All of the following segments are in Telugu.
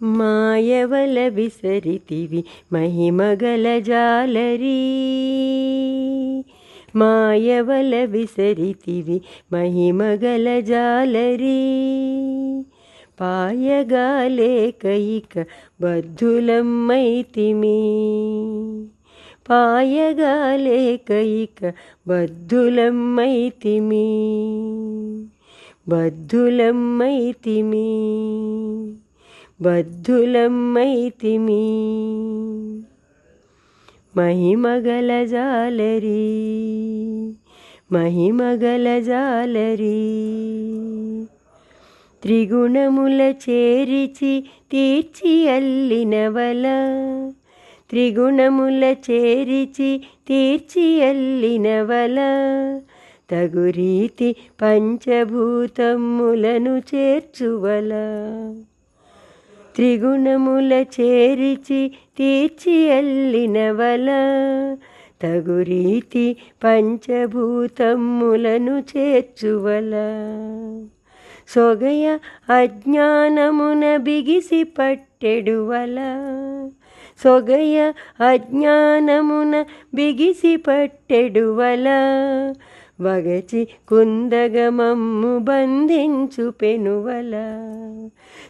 ಮಾಯವಲ ಬಿಸರಿತಿವಿ ಮಹಿಮಗಲ ಜಾಲರಿ ಮಾಯವಲ ಬಿಸರಿತಿವಿ ಮಹಿಮಗಲ ಜಾಲರಿ పాయగాలే కైక బద్ధులమ్మైతిమి పాయగాలే కైక బద్ధులమ్మైతిమి బద్ధులమ్మైతిమి బద్ధులమ్మైతిమి. మహిమగల జాలరి మహిమగల జాలరి త్రిగుణముల చేరిచి తీర్చి అల్లినవల త్రిగుణముల చేరిచి తీర్చి అల్లినవల తగురీతి పంచభూతములను చేర్చువల త్రిగుణముల చేరిచి తీర్చి అల్లినవల తగురీతి పంచభూతములను చేర్చువల సొగయ అజ్ఞానమున బిగిసి పట్టెడువల సొగయ అజ్ఞానమున బిగిసి పట్టెడువల వగచి కుందగమమ్ము బంధించు పెనువల.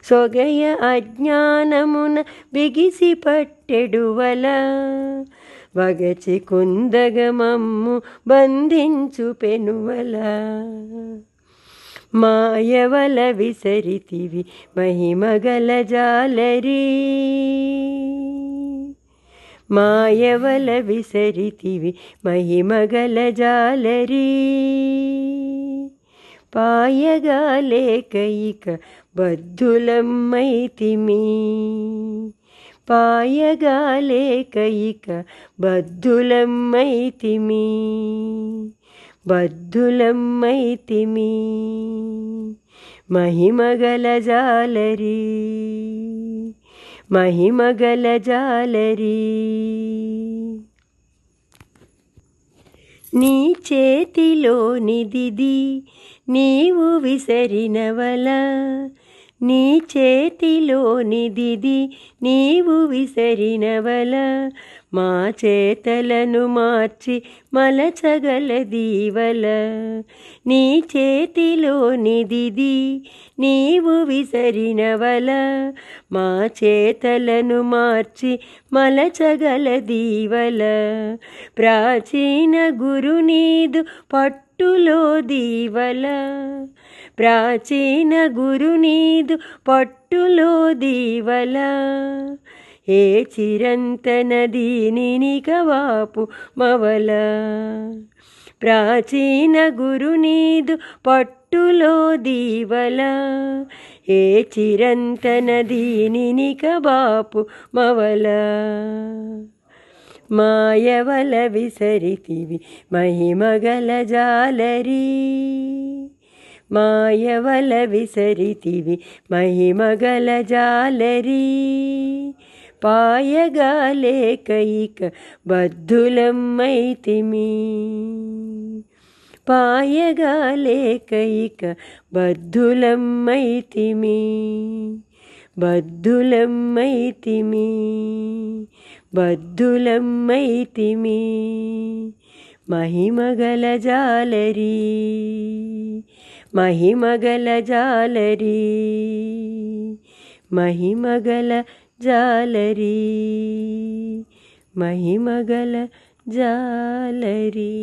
సొగయ అజ్ఞానమున బిగిసి పట్టెడువల. వగచి కుందగమమ్ము బంధించు పెనువల. మాయవల విసరితివి మహిమగల జాలరీ. మాయవల విసరితివి మహిమగల జాలరి. పాయగాలే కైక బద్ధులమ్మైతిమి పాయగాలే కైక బద్ధులమ్మైతిమి బద్ధులమ్మైతిమి మహిమగల జాలరీ. మహిమగల జాలరి నీ చేతిలోనిదిది నీవు విసరినవలా నీ చేతిలోనిదిది నీవు విసరినవల. మా చేతలను మార్చి మలచగల దీవల నీ చేతిలోనిదిది నీవు విసరినవల. మా చేతలను మార్చి మలచగల దీవల ప్రాచీన గురునీదు పట్టులో దీవల. ప్రాచీన గురునీదు పట్టులో దీవల. ఏ చిరంతన దీనినికవాపు మవల. ప్రాచీన గురునీదు పట్టులో దీవల. ఏ చిరంతన దీనినిక బాపు మవల. మాయవల విసరితివి మహిమగల జాలరీ. మాయవల విసరితివి మహిమగల జాలరి. పాయగాలే కైక బద్ధులమ్మైతిమి పాయగాలే కైక బద్ధులమ్మైతిమి బద్ధులమ్మైతిమి బద్ధులమ్మైతిమి మహిమగల జాలరీ. మహిమగల జాలరి మహిమగల జాలరి మహిమగల జాలరి